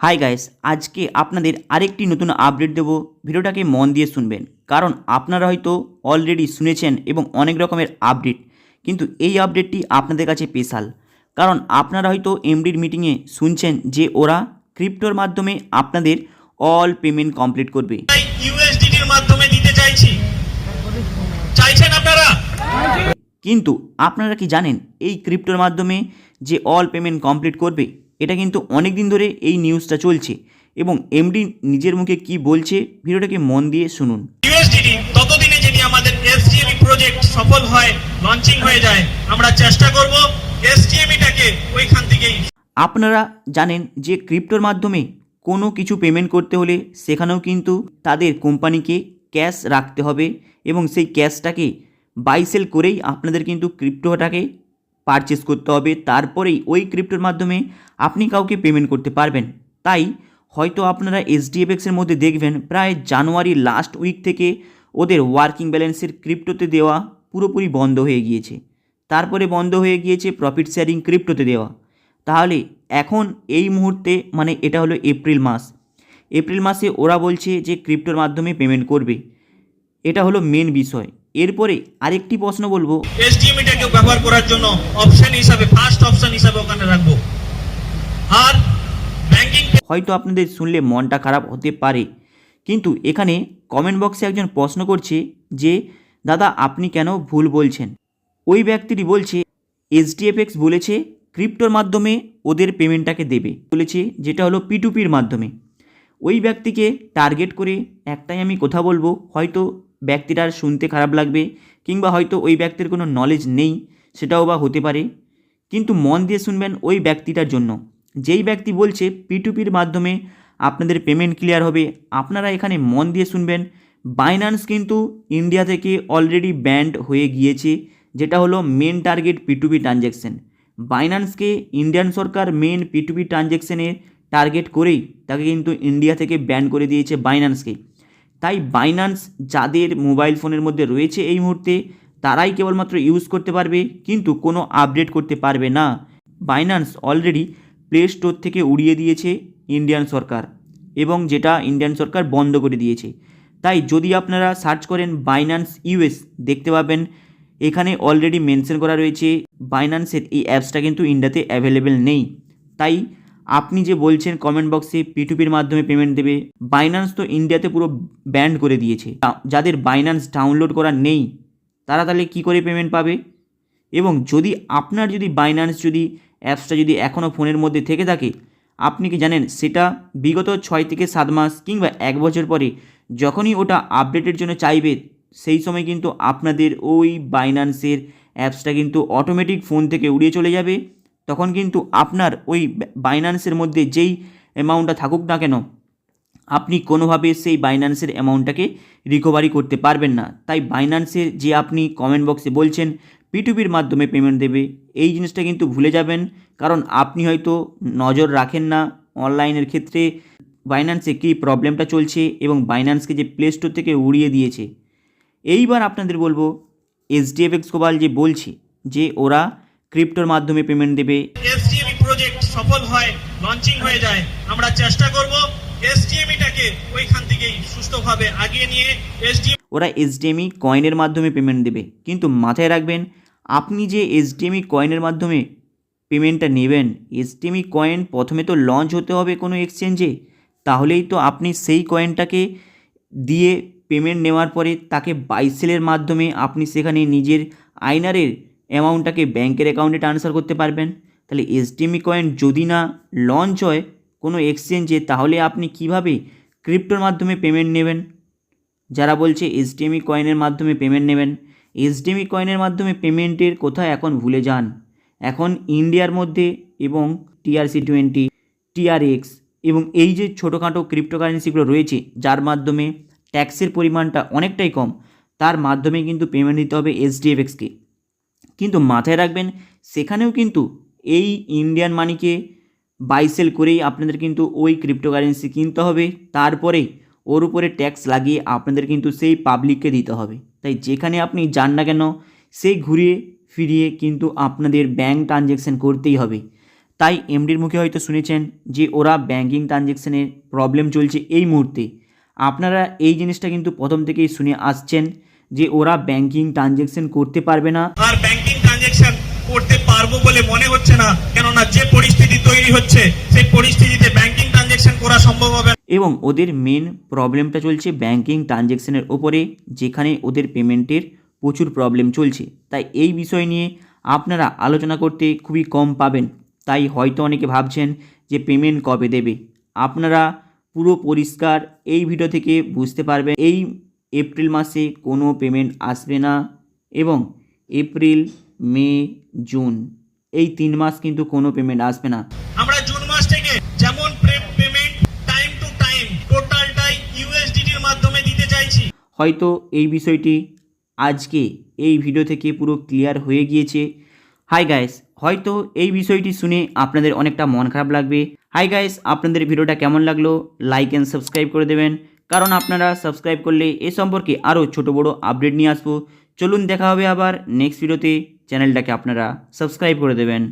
Hi guys আজকে আপনাদের আরেকটি নতুন আপডেট দেব। ভিডিওটাকে মন দিয়ে শুনবেন। কারণ আপনারা হয়তো অলরেডি শুনেছেন এবং অনেক রকমের আপডেট কিন্তু এই আপডেটটি আপনাদের কাছে স্পেশাল কারণ আপনারা হয়তো এমডির মিটিংয়ে শুনছেন যে ওরা ক্রিপ্টোর মাধ্যমে আপনাদের অল পেমেন্ট কমপ্লিট করবে। ইউএসডিটির মাধ্যমে দিতে চাইছি। চাইছেন আপনারা? কিন্তু আপনারা কি জানেন এই ক্রিপ্টোর মাধ্যমে যে অল পেমেন্ট কমপ্লিট করবে এটা কিন্তু অনেক দিন ধরে এই নিউজটা চলছে এবং এমডি নিজের মুখে কি বলছে ভিডিওটাকে মন দিয়ে শুনুন। ততদিনে যদি আমাদের এসটিএমই প্রজেক্ট সফল হয় লঞ্চিং হয়ে যায় আমরা চেষ্টা করব এসটিএমইটাকে ওইখান থেকেই। আপনারা জানেন যে ক্রিপ্টোর মাধ্যমে কোনো কিছু পেমেন্ট করতে হলে সেখানেও কিন্তু তাদের কোম্পানিকে ক্যাশ রাখতে হবে এবং সেই ক্যাশটাকে বাইসেল করেই আপনাদের কিন্তু ক্রিপ্টোটাকে পারচেস করতে হবে, তারপরেই ওই ক্রিপ্টোর মাধ্যমে আপনি কাউকে পেমেন্ট করতে পারবেন। তাই হয়তো আপনারা এসডিএফএক্সের মধ্যে দেখবেন, প্রায় জানুয়ারি লাস্ট উইক থেকে ওদের ওয়ার্কিং ব্যালেন্সের ক্রিপ্টোতে দেওয়া পুরোপুরি বন্ধ হয়ে গিয়েছে। তারপরে বন্ধ হয়ে গিয়েছে প্রফিট শেয়ারিং ক্রিপ্টোতে দেওয়া। তাহলে এখন এই মুহূর্তে মানে এটা হলো এপ্রিল মাস। এপ্রিল মাসে ওরা বলছে যে ক্রিপ্টোর মাধ্যমে পেমেন্ট করবে। এটা হলো মেন বিষয়। এরপরে আরেকটি প্রশ্ন বলব। এসটিএমইটাকে ব্যবহার করার জন্য অপশন হিসাবে ফার্স্ট অপশন হিসাবে ওখানে রাখব। আর ব্যাংকিং হয়তো আপনাদের শুনলে মনটা খারাপ হতে পারে কিন্তু এখানে কমেন্ট বক্সে একজন প্রশ্ন করছে যে দাদা আপনি কেন ভুল বলছেন? ওই ব্যক্তিটি বলছে এইচডিএফএক্স বলেছে ক্রিপ্টোর মাধ্যমে ওদের পেমেন্টটাকে দেবে। বলেছে যেটা হলো পিটুপির মাধ্যমে। ওই ব্যক্তিকে টার্গেট করে একটাই আমি কথা বলব হয়তো ব্যক্তিটার শুনতে খারাপ লাগবে কিংবা হয়তো ওই ব্যক্তির কোনো নলেজ নেই, সেটাও বা হতে পারে। কিন্তু মন দিয়ে শুনবেন ওই ব্যক্তিটার জন্য। যেই ব্যক্তি বলছে পিটুপির মাধ্যমে আপনাদের পেমেন্ট ক্লিয়ার হবে। আপনারা এখানে মন দিয়ে শুনবেন। বাইন্যান্স কিন্তু ইন্ডিয়া থেকে অলরেডি ব্যান্ড হয়ে গিয়েছে, যেটা হলো main target P two P transaction বাইন্যান্সকে Indian সরকার মেন পিটুপি ট্রানজ্যাকশনের টার্গেট করেই তাকে কিন্তু ইন্ডিয়া থেকে ব্যান করে দিয়েছে বাইন্যান্সকে তাই বাইন্যান্স যাদের মোবাইল ফোনের মধ্যে রয়েছে এই মুহূর্তে, তারাই কেবলমাত্র ইউজ করতে পারবে, কিন্তু কোনো আপডেট করতে পারবে না। বাইন্যান্স অলরেডি প্লে স্টোর থেকে উড়িয়ে দিয়েছে ইন্ডিয়ান সরকার এবং যেটা ইন্ডিয়ান সরকার বন্ধ করে দিয়েছে। তাই যদি আপনারা সার্চ করেন বাইন্যান্স ইউএস দেখতে পাবেন, এখানে অলরেডি মেনশন করা রয়েছে বাইন্যান্সের এই অ্যাপসটা কিন্তু ইন্ডিয়াতে অ্যাভেলেবেল নেই। তাই আপনি যে বলছেন কমেন্ট বক্সে পিটুপির মাধ্যমে পেমেন্ট দেবে বাইন্যান্স তো ইন্ডিয়াতে পুরো ব্যান্ড করে দিয়েছে। যাদের বাইন্যান্স ডাউনলোড করা নেই, তারা তাহলে কী করে পেমেন্ট পাবে? এবং যদি আপনার যদি বাইন্যান্স যদি অ্যাপসটা যদি এখনও ফোনের মধ্যে থেকে থাকে, আপনি কি জানেন সেটা বিগত ছয় থেকে সাত মাস কিংবা এক বছর পরে যখনই ওটা আপডেটের জন্য চাইবে, সেই সময় কিন্তু আপনাদের ওই বাইন্যান্সের অ্যাপসটা কিন্তু অটোমেটিক ফোন থেকে উড়িয়ে চলে যাবে। তখন কিন্তু আপনার ওই বাইন্যান্সের মধ্যে যেই অ্যামাউন্টটা থাকুক না কেন, আপনি কোনোভাবে সেই বাইন্যান্সের অ্যামাউন্টটাকে রিকভারি করতে পারবেন না। তাই বাইন্যান্সের যে আপনি কমেন্ট বক্সে বলছেন পিটুপির মাধ্যমে পেমেন্ট দেবে, এই জিনিসটা কিন্তু ভুলে যাবেন। কারণ আপনি হয়তো নজর রাখেন না অনলাইনের ক্ষেত্রে বাইন্যান্সে কী প্রবলেমটা চলছে এবং বাইন্যান্সকে যে প্লে স্টোর থেকে উড়িয়ে দিয়েছে। এইবার আপনাদের বলব এসডিএফএক্স কোবাল যে বলছে যে ওরা ক্রিপ্টোর মাধ্যমে পেমেন্ট দেবে। এসটিএমই প্রজেক্ট সফল হয় লঞ্চিং হয়ে যায় আমরা চেষ্টা করব এসটিএমইটাকে ওইখান থেকেই সুস্থভাবে আগিয়ে নিয়ে এসডিএম ওরা এইচডিএমই কয়েনের মাধ্যমে পেমেন্ট দেবে। কিন্তু মাথায় রাখবেন আপনি যে এইচডিএমই কয়েনের মাধ্যমে পেমেন্টটা নেবেন এইচডিএমই কয়েন প্রথমে তো লঞ্চ হতে হবে কোনো এক্সচেঞ্জে তাহলেই তো আপনি সেই কয়েনটাকে দিয়ে পেমেন্ট নেওয়ার পরে তাকে বাইসেলের মাধ্যমে আপনি সেখানে নিজের আইনারের অ্যামাউন্টটাকে ব্যাংকের অ্যাকাউন্টে ট্রান্সফার করতে পারবেন। তাহলে এইচডিএমই কয়েন যদি না লঞ্চ হয় কোনো এক্সচেঞ্জে তাহলে আপনি কীভাবে ক্রিপ্টোর মাধ্যমে পেমেন্ট নেবেন? যারা বলছে এইচডিএমই কয়েনের মাধ্যমে পেমেন্ট নেবেন এইচডিএমই কয়েনের মাধ্যমে পেমেন্টের কথা এখন ভুলে যান? এখন ইন্ডিয়ার মধ্যে এবং টিআরসি টোয়েন্টি টিআরএক্স এবং এই যে ছোটোখাটো ক্রিপ্টোকারেন্সিগুলো রয়েছে, যার মাধ্যমে ট্যাক্সের পরিমাণটা অনেকটাই কম, তার মাধ্যমে কিন্তু পেমেন্ট দিতে হবে এইচডিএফএক্সকে কিন্তু মাথায় রাখবেন, সেখানেও কিন্তু এই ইন্ডিয়ান মানিকে বাইসেল করেই আপনাদের কিন্তু ওই ক্রিপ্টোকারেন্সি কিনতে হবে। তারপরে ওর উপরে ট্যাক্স লাগিয়ে আপনাদের কিন্তু সেই পাবলিককে দিতে হবে। তাই যেখানে আপনি যান না কেন, সেই ঘুরিয়ে ফিরিয়ে কিন্তু আপনাদের ব্যাঙ্ক ট্রানজ্যাকশান করতেই হবে। তাই এমডির মুখে হয়তো শুনেছেন যে ওরা ব্যাঙ্কিং ট্রানজ্যাকশানের প্রবলেম চলছে এই মুহূর্তে। আপনারা এই জিনিসটা কিন্তু প্রথম থেকেই শুনে আসছেন। যে ওরা ব্যাঙ্কিং ট্রানজেকশন করতে পারবে না। আর ব্যাংকিং ট্রানজেকশন করতে পারব বলে মনে হচ্ছে না কেননা যে পরিস্থিতি তৈরি হচ্ছে সেই পরিস্থিতিতে ব্যাংকিং ট্রানজেকশন করা সম্ভব হবে এবং ওদের মেন প্রবলেমটা চলছে ব্যাঙ্কিং ট্রানজ্যাকশনের ওপরে যেখানে ওদের পেমেন্টের প্রচুর প্রবলেম চলছে। তাই এই বিষয় নিয়ে আপনারা আলোচনা করতে খুবই কম পাবেন। তাই হয়তো অনেকে ভাবছেন যে পেমেন্ট কবে দেবে? আপনারা পুরো পরিষ্কার এই ভিডিও থেকে বুঝতে পারবেন। এই এপ্রিল মাসে কোনো পেমেন্ট আসবে না এবং এপ্রিল মে জুন এই তিন মাস কিন্তু কোনো পেমেন্ট আসবে না। আমরা জুন মাস থেকে যেমন পেমেন্ট টাইম টু টাইম টোটালটাই ইউএসডিটির মাধ্যমে দিতে চাইছি। হয়তো এই বিষয়টি আজকে এই ভিডিও থেকে পুরো ক্লিয়ার হয়ে গিয়েছে। হাই গাইস হয়তো এই বিষয়টি শুনে আপনাদের অনেকটা মন খারাপ লাগবে। হাই গাইস আপনাদের ভিডিওটা কেমন লাগল? লাইক অ্যান্ড সাবস্ক্রাইব করে দেবেন। কারণ আপনারা সাবস্ক্রাইব করলে এ সম্পর্কে আরও ছোট বড় আপডেট নিয়ে আসব। চলুন দেখা হবে আবার নেক্সট ভিডিওতে চ্যানেলটাকে আপনারা সাবস্ক্রাইব করে দেবেন।